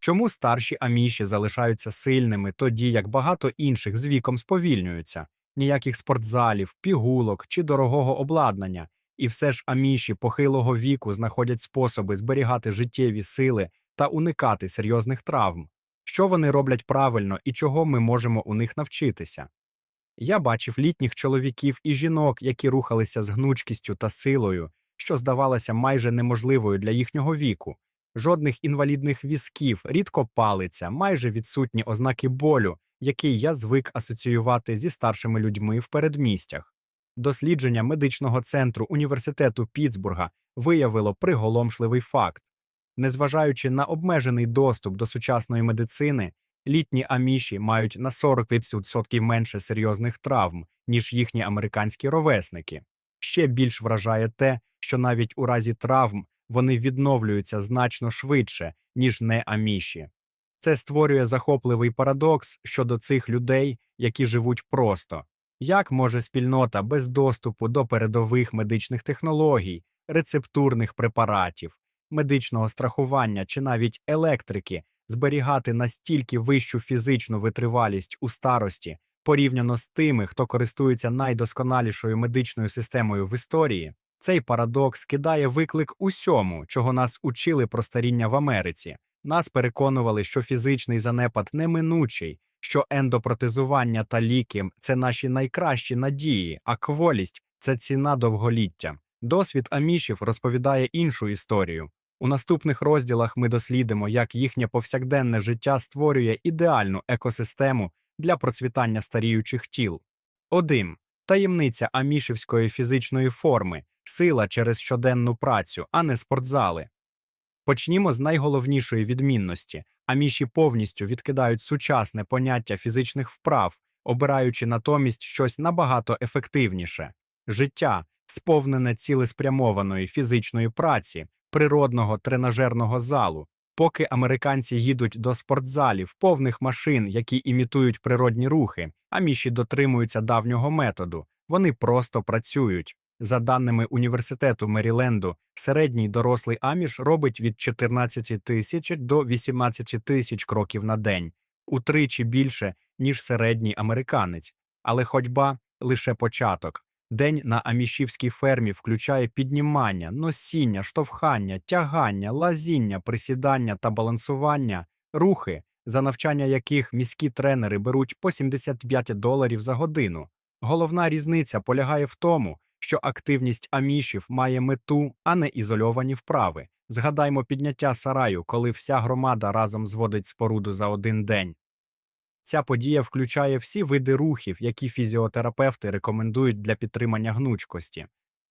Чому старші аміші залишаються сильними, тоді як багато інших з віком сповільнюються? Ніяких спортзалів, пігулок чи дорогого обладнання. І все ж аміші похилого віку знаходять способи зберігати життєві сили та уникати серйозних травм. Що вони роблять правильно і чого ми можемо у них навчитися? Я бачив літніх чоловіків і жінок, які рухалися з гнучкістю та силою, що здавалося майже неможливою для їхнього віку. Жодних інвалідних візків, рідко палиця, майже відсутні ознаки болю, який я звик асоціювати зі старшими людьми в передмістях. Дослідження медичного центру університету Пітсбурга виявило приголомшливий факт. Незважаючи на обмежений доступ до сучасної медицини, літні аміші мають на 40% менше серйозних травм, ніж їхні американські ровесники. Ще більш вражає те, що навіть у разі травм вони відновлюються значно швидше, ніж не аміші. Це створює захопливий парадокс щодо цих людей, які живуть просто. Як може спільнота без доступу до передових медичних технологій, рецептурних препаратів, медичного страхування чи навіть електрики зберігати настільки вищу фізичну витривалість у старості порівняно з тими, хто користується найдосконалішою медичною системою в історії? Цей парадокс кидає виклик усьому, чого нас учили про старіння в Америці. Нас переконували, що фізичний занепад неминучий, що ендопротезування та ліки це наші найкращі надії, а кволість це ціна довголіття. Досвід амішів розповідає іншу історію. У наступних розділах ми дослідимо, як їхнє повсякденне життя створює ідеальну екосистему для процвітання старіючих тіл. 1. Таємниця амішівської фізичної форми сила через щоденну працю, а не спортзали. Почнімо з найголовнішої відмінності. Аміші повністю відкидають сучасне поняття фізичних вправ, обираючи натомість щось набагато ефективніше життя, сповнене цілеспрямованої фізичної праці, природного тренажерного залу. Поки американці їдуть до спортзалів, повних машин, які імітують природні рухи, аміші дотримуються давнього методу, вони просто працюють. За даними університету Меріленду, середній дорослий аміш робить від 14 тисяч до 18 тисяч кроків на день, утричі більше, ніж середній американець. Але ходьба лише початок. День на амішівській фермі включає піднімання, носіння, штовхання, тягання, лазіння, присідання та балансування, рухи, за навчання яких міські тренери беруть по 75 доларів за годину. Головна різниця полягає в тому, що активність амішів має мету, а не ізольовані вправи. Згадаймо підняття сараю, коли вся громада разом зводить споруду за один день. Ця подія включає всі види рухів, які фізіотерапевти рекомендують для підтримання гнучкості.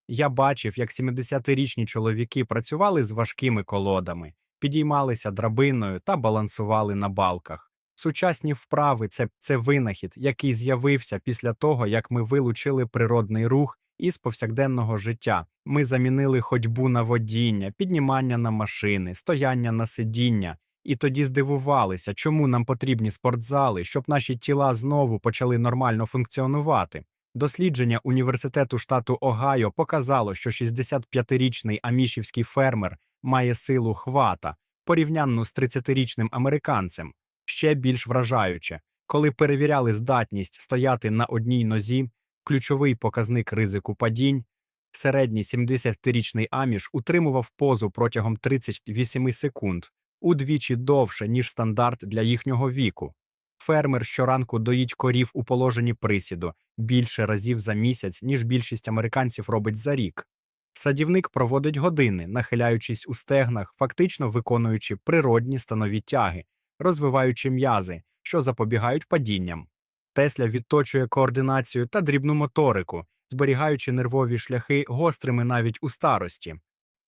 Я бачив, як 70-річні чоловіки працювали з важкими колодами, підіймалися драбиною та балансували на балках. Сучасні вправи це, це винахід, який з'явився після того, як ми вилучили природний рух із повсякденного життя. Ми замінили ходьбу на водіння, піднімання на машини, стояння на сидіння, і тоді здивувалися, чому нам потрібні спортзали, щоб наші тіла знову почали нормально функціонувати. Дослідження університету штату Огайо показало, що 65-річний амішівський фермер має силу хвата порівнянну з 30-річним американцем. Ще більш вражаюче, коли перевіряли здатність стояти на одній нозі, ключовий показник ризику падінь, середній 70-річний аміш утримував позу протягом 38 секунд, удвічі довше, ніж стандарт для їхнього віку. Фермер щоранку доїть корів у положенні присіду більше разів за місяць, ніж більшість американців робить за рік. Садівник проводить години, нахиляючись у стегнах, фактично виконуючи природні станові тяги, розвиваючи м'язи, що запобігають падінням. Тесля відточує координацію та дрібну моторику, зберігаючи нервові шляхи гострими навіть у старості.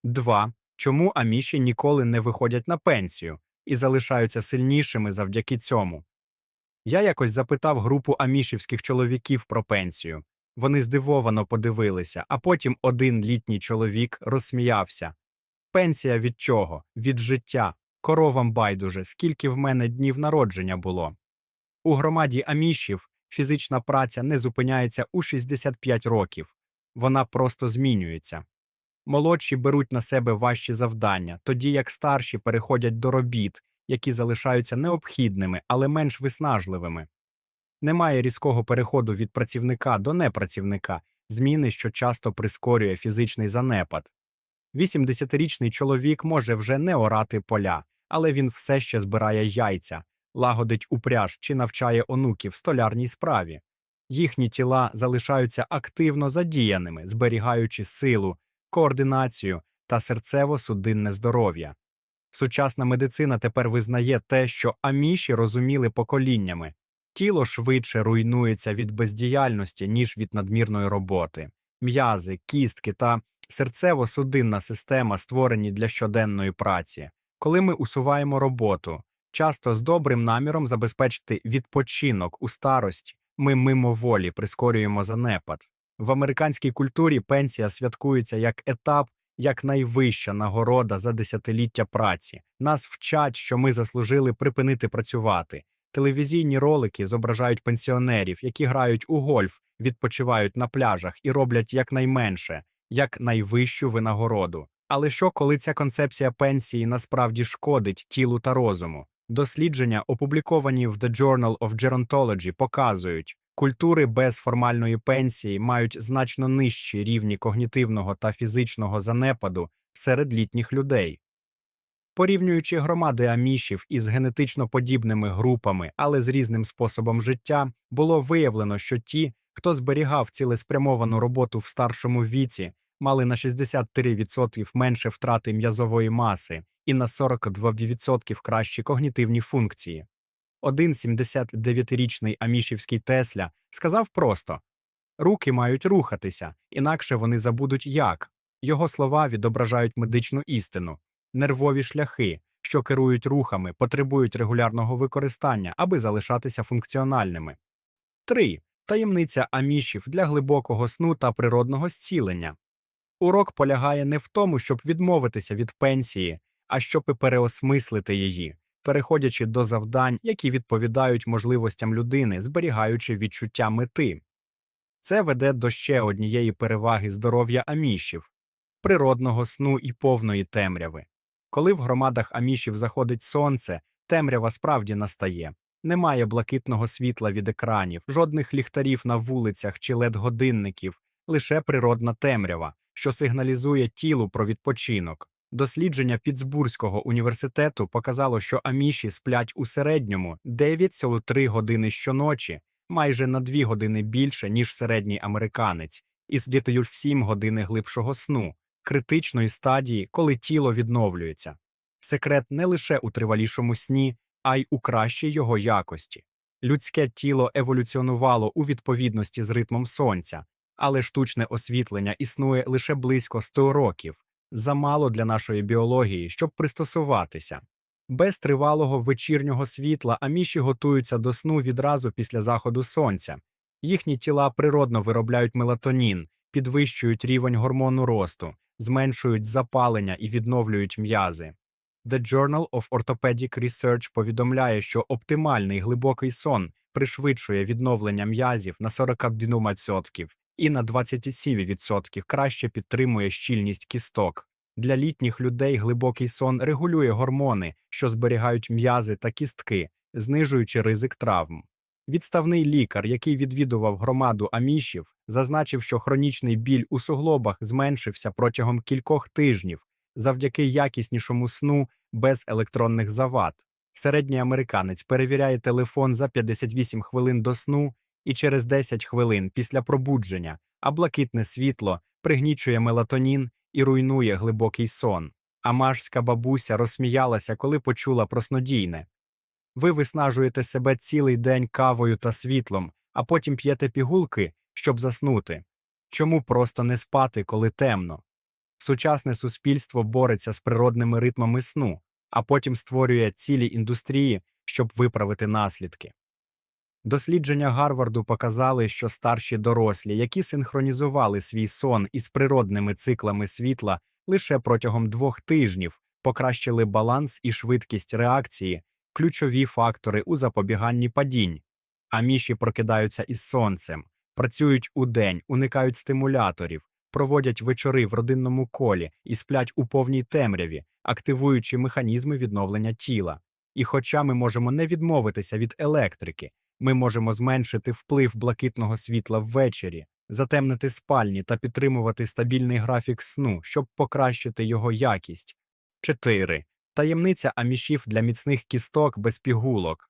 2. Чому аміші ніколи не виходять на пенсію і залишаються сильнішими завдяки цьому? Я якось запитав групу амішівських чоловіків про пенсію. Вони здивовано подивилися, а потім один літній чоловік розсміявся. Пенсія від чого? Від життя. Коровам байдуже, скільки в мене днів народження було. У громаді амішів фізична праця не зупиняється у 65 років, вона просто змінюється. Молодші беруть на себе важчі завдання, тоді як старші переходять до робіт, які залишаються необхідними, але менш виснажливими. Немає різкого переходу від працівника до непрацівника, зміни, що часто прискорює фізичний занепад. 80-річний чоловік може вже не орати поля, але він все ще збирає яйця, лагодить упряж чи навчає онуків столярній справі. Їхні тіла залишаються активно задіяними, зберігаючи силу, координацію та серцево-судинне здоров'я. Сучасна медицина тепер визнає те, що аміші розуміли поколіннями. Тіло швидше руйнується від бездіяльності, ніж від надмірної роботи. М'язи, кістки та серцево-судинна система створені для щоденної праці. Коли ми усуваємо роботу, часто з добрим наміром забезпечити відпочинок у старості, ми мимоволі прискорюємо занепад. В американській культурі пенсія святкується як етап, як найвища нагорода за десятиліття праці. Нас вчать, що ми заслужили припинити працювати. Телевізійні ролики зображають пенсіонерів, які грають у гольф, відпочивають на пляжах і роблять якнайменше, як найвищу винагороду. Але що, коли ця концепція пенсії насправді шкодить тілу та розуму? Дослідження, опубліковані в The Journal of Gerontology, показують, культури без формальної пенсії мають значно нижчі рівні когнітивного та фізичного занепаду серед літніх людей. Порівнюючи громади амішів із генетично подібними групами, але з різним способом життя, було виявлено, що ті, хто зберігав цілеспрямовану роботу в старшому віці, мали на 63% менше втрати м'язової маси і на 42% кращі когнітивні функції. Один 79-річний амішівський Тесля сказав просто руки мають рухатися, інакше вони забудуть як. Його слова відображають медичну істину. Нервові шляхи, що керують рухами, потребують регулярного використання, аби залишатися функціональними. 3. Таємниця амішів для глибокого сну та природного зцілення. Урок полягає не в тому, щоб відмовитися від пенсії, а щоб і переосмислити її, переходячи до завдань, які відповідають можливостям людини, зберігаючи відчуття мети. Це веде до ще однієї переваги здоров'я амішів природного сну і повної темряви. Коли в громадах амішів заходить сонце, темрява справді настає. Немає блакитного світла від екранів, жодних ліхтарів на вулицях чи лед-годинників, лише природна темрява, що сигналізує тілу про відпочинок. Дослідження Пітсбурзького університету показало, що аміші сплять у середньому 9,3 години щоночі, майже на 2 години більше, ніж середній американець, і здітою в 7 години глибшого сну, критичної стадії, коли тіло відновлюється. Секрет не лише у тривалішому сні, а й у кращій його якості. Людське тіло еволюціонувало у відповідності з ритмом сонця, але штучне освітлення існує лише близько 100 років, замало для нашої біології, щоб пристосуватися. Без тривалого вечірнього світла аміші готуються до сну відразу після заходу сонця. Їхні тіла природно виробляють мелатонін, підвищують рівень гормону росту, зменшують запалення і відновлюють м'язи. The Journal of Orthopedic Research повідомляє, що оптимальний глибокий сон пришвидшує відновлення м'язів на 41% і на 27% краще підтримує щільність кісток. Для літніх людей глибокий сон регулює гормони, що зберігають м'язи та кістки, знижуючи ризик травм. Відставний лікар, який відвідував громаду амішів, зазначив, що хронічний біль у суглобах зменшився протягом кількох тижнів завдяки якіснішому сну без електронних завад. Середній американець перевіряє телефон за 58 хвилин до сну і через 10 хвилин після пробудження, а блакитне світло пригнічує мелатонін і руйнує глибокий сон. Амажська бабуся розсміялася, коли почула про снодійне. Ви виснажуєте себе цілий день кавою та світлом, а потім п'єте пігулки, щоб заснути. Чому просто не спати, коли темно? Сучасне суспільство бореться з природними ритмами сну, а потім створює цілі індустрії, щоб виправити наслідки. Дослідження Гарварду показали, що старші дорослі, які синхронізували свій сон із природними циклами світла лише протягом двох тижнів, покращили баланс і швидкість реакції, ключові фактори у запобіганні падінь. Аміші прокидаються із сонцем, працюють удень, уникають стимуляторів, проводять вечори в родинному колі і сплять у повній темряві, активуючи механізми відновлення тіла. І хоча ми можемо не відмовитися від електрики, ми можемо зменшити вплив блакитного світла ввечері, затемнити спальні та підтримувати стабільний графік сну, щоб покращити його якість. 4. Таємниця амішів для міцних кісток без пігулок.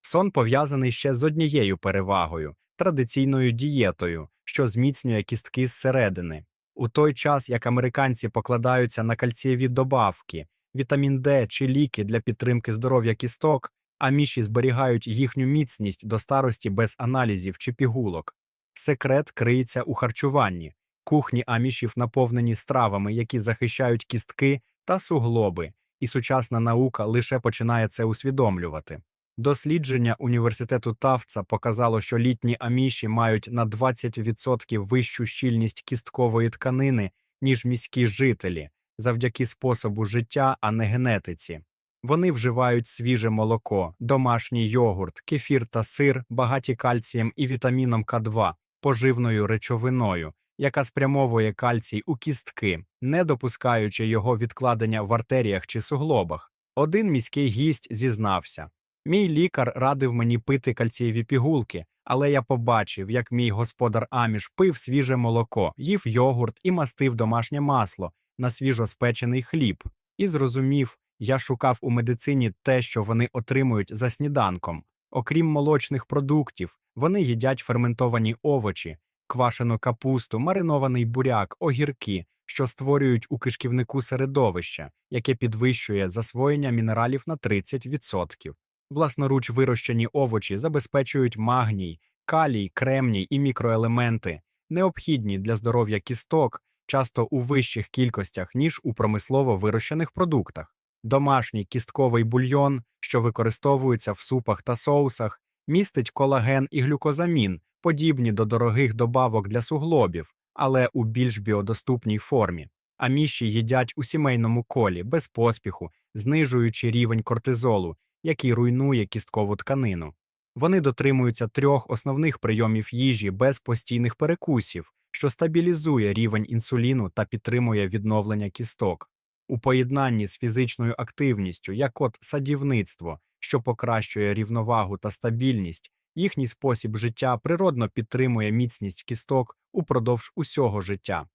Сон пов'язаний ще з однією перевагою традиційною дієтою, що зміцнює кістки зсередини. У той час, як американці покладаються на кальцієві добавки, вітамін Д чи ліки для підтримки здоров'я кісток, аміші зберігають їхню міцність до старості без аналізів чи пігулок. Секрет криється у харчуванні. Кухні амішів наповнені стравами, які захищають кістки та суглоби, і сучасна наука лише починає це усвідомлювати. Дослідження університету Тавца показало, що літні аміші мають на 20% вищу щільність кісткової тканини, ніж міські жителі, завдяки способу життя, а не генетиці. Вони вживають свіже молоко, домашній йогурт, кефір та сир, багаті кальцієм і вітаміном К2, поживною речовиною, яка спрямовує кальцій у кістки, не допускаючи його відкладення в артеріях чи суглобах. Один міський гість зізнався. Мій лікар радив мені пити кальцієві пігулки, але я побачив, як мій господар Аміш пив свіже молоко, їв йогурт і мастив домашнє масло на свіжоспечений хліб, і зрозумів, я шукав у медицині те, що вони отримують за сніданком. Окрім молочних продуктів, вони їдять ферментовані овочі, квашену капусту, маринований буряк, огірки, що створюють у кишківнику середовище, яке підвищує засвоєння мінералів на 30%. Власноруч вирощені овочі забезпечують магній, калій, кремній і мікроелементи, необхідні для здоров'я кісток, часто у вищих кількостях, ніж у промислово вирощених продуктах. Домашній кістковий бульйон, що використовується в супах та соусах, містить колаген і глюкозамін, подібні до дорогих добавок для суглобів, але у більш біодоступній формі. Аміші їдять у сімейному колі без поспіху, знижуючи рівень кортизолу, який руйнує кісткову тканину. Вони дотримуються трьох основних прийомів їжі без постійних перекусів, що стабілізує рівень інсуліну та підтримує відновлення кісток. У поєднанні з фізичною активністю, як от садівництво, що покращує рівновагу та стабільність, їхній спосіб життя природно підтримує міцність кісток упродовж усього життя.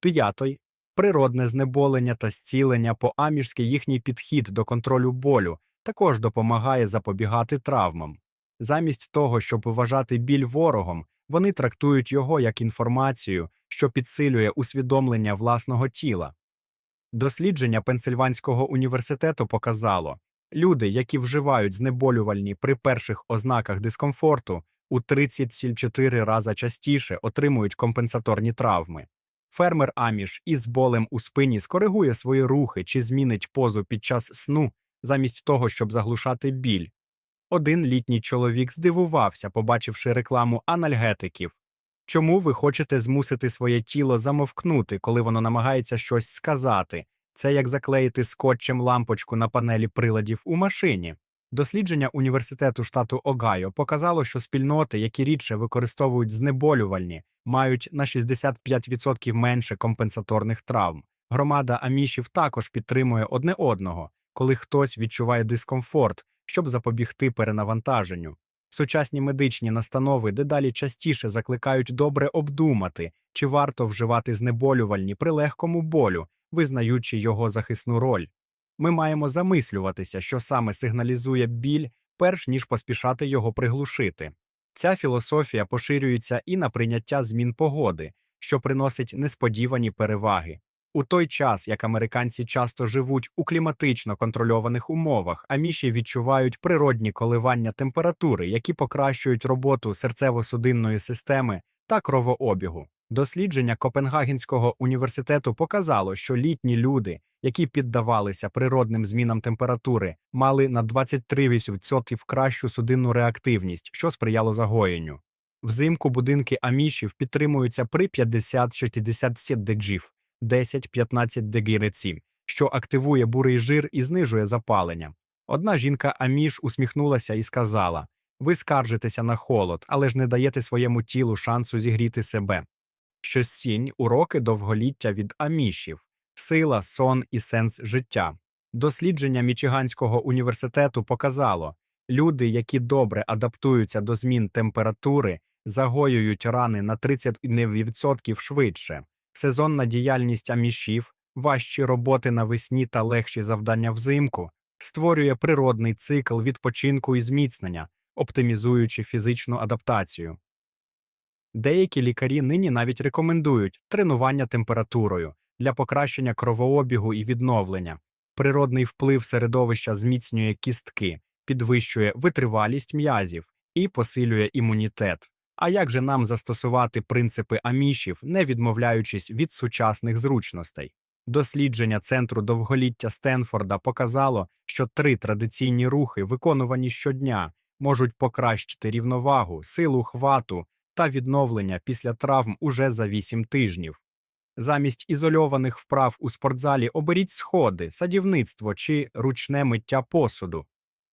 П'ятий природне знеболення та зцілення по-амішськи їхній підхід до контролю болю також допомагає запобігати травмам. Замість того, щоб вважати біль ворогом, вони трактують його як інформацію, що підсилює усвідомлення власного тіла. Дослідження Пенсильванського університету показало, люди, які вживають знеболювальні при перших ознаках дискомфорту, у 34 рази частіше отримують компенсаторні травми. Фермер Аміш із болем у спині скоригує свої рухи чи змінить позу під час сну, замість того, щоб заглушати біль. Один літній чоловік здивувався, побачивши рекламу анальгетиків. Чому ви хочете змусити своє тіло замовкнути, коли воно намагається щось сказати? Це як заклеїти скотчем лампочку на панелі приладів у машині. Дослідження університету штату Огайо показало, що спільноти, які рідше використовують знеболювальні, мають на 65% менше компенсаторних травм. Громада амішів також підтримує одне одного, коли хтось відчуває дискомфорт, щоб запобігти перенавантаженню. Сучасні медичні настанови дедалі частіше закликають добре обдумати, чи варто вживати знеболювальні при легкому болю, визнаючи його захисну роль. Ми маємо замислюватися, що саме сигналізує біль, перш ніж поспішати його приглушити. Ця філософія поширюється і на прийняття змін погоди, що приносить несподівані переваги. У той час, як американці часто живуть у кліматично контрольованих умовах, аміші відчувають природні коливання температури, які покращують роботу серцево-судинної системи та кровообігу. Дослідження Копенгагенського університету показало, що літні люди, які піддавалися природним змінам температури, мали на 23% кращу судинну реактивність, що сприяло загоєнню. Взимку будинки амішів підтримуються при 50-60 деджів, 10-15 дегіреці, що активує бурий жир і знижує запалення. Одна жінка Аміш усміхнулася і сказала: Ви скаржитеся на холод, але ж не даєте своєму тілу шансу зігріти себе. Щосінь уроки довголіття від амішів, сила, сон і сенс життя. Дослідження Мічиганського університету показало, люди, які добре адаптуються до змін температури, загоюють рани на 30% швидше. Сезонна діяльність амішів, важчі роботи навесні та легші завдання взимку створює природний цикл відпочинку і зміцнення, оптимізуючи фізичну адаптацію. Деякі лікарі нині навіть рекомендують тренування температурою для покращення кровообігу і відновлення. Природний вплив середовища зміцнює кістки, підвищує витривалість м'язів і посилює імунітет. А як же нам застосувати принципи амішів, не відмовляючись від сучасних зручностей? Дослідження Центру довголіття Стенфорда показало, що три традиційні рухи, виконувані щодня, можуть покращити рівновагу, силу хвату та відновлення після травм уже за 8 тижнів. Замість ізольованих вправ у спортзалі оберіть сходи, садівництво чи ручне миття посуду.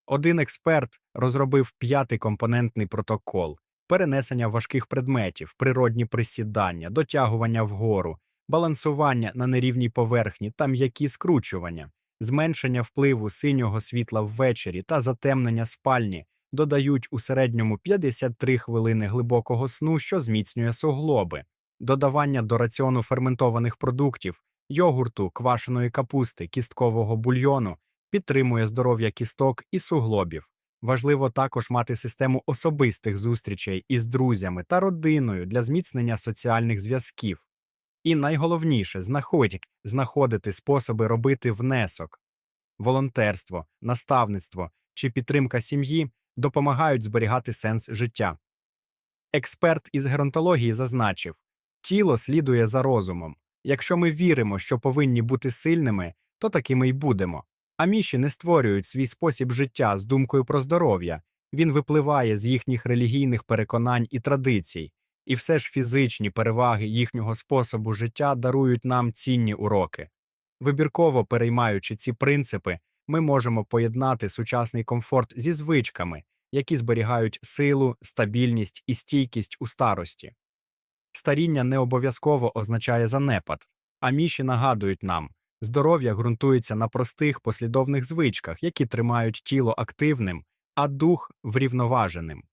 Один експерт розробив п'ятикомпонентний протокол перенесення важких предметів, природні присідання, дотягування вгору, балансування на нерівній поверхні та м'які скручування, зменшення впливу синього світла ввечері та затемнення спальні додають у середньому 53 хвилини глибокого сну, що зміцнює суглоби, додавання до раціону ферментованих продуктів, йогурту, квашеної капусти, кісткового бульйону підтримує здоров'я кісток і суглобів. Важливо також мати систему особистих зустрічей із друзями та родиною для зміцнення соціальних зв'язків. І найголовніше знаходь, знаходити способи робити внесок. Волонтерство, наставництво чи підтримка сім'ї допомагають зберігати сенс життя. Експерт із геронтології зазначив тіло слідує за розумом. Якщо ми віримо, що повинні бути сильними, то такими й будемо. Аміші не створюють свій спосіб життя з думкою про здоров'я, він випливає з їхніх релігійних переконань і традицій, і все ж фізичні переваги їхнього способу життя дарують нам цінні уроки. Вибірково переймаючи ці принципи, ми можемо поєднати сучасний комфорт зі звичками, які зберігають силу, стабільність і стійкість у старості. Старіння не обов'язково означає занепад, а міші нагадують нам, здоров'я ґрунтується на простих послідовних звичках, які тримають тіло активним, а дух врівноваженим.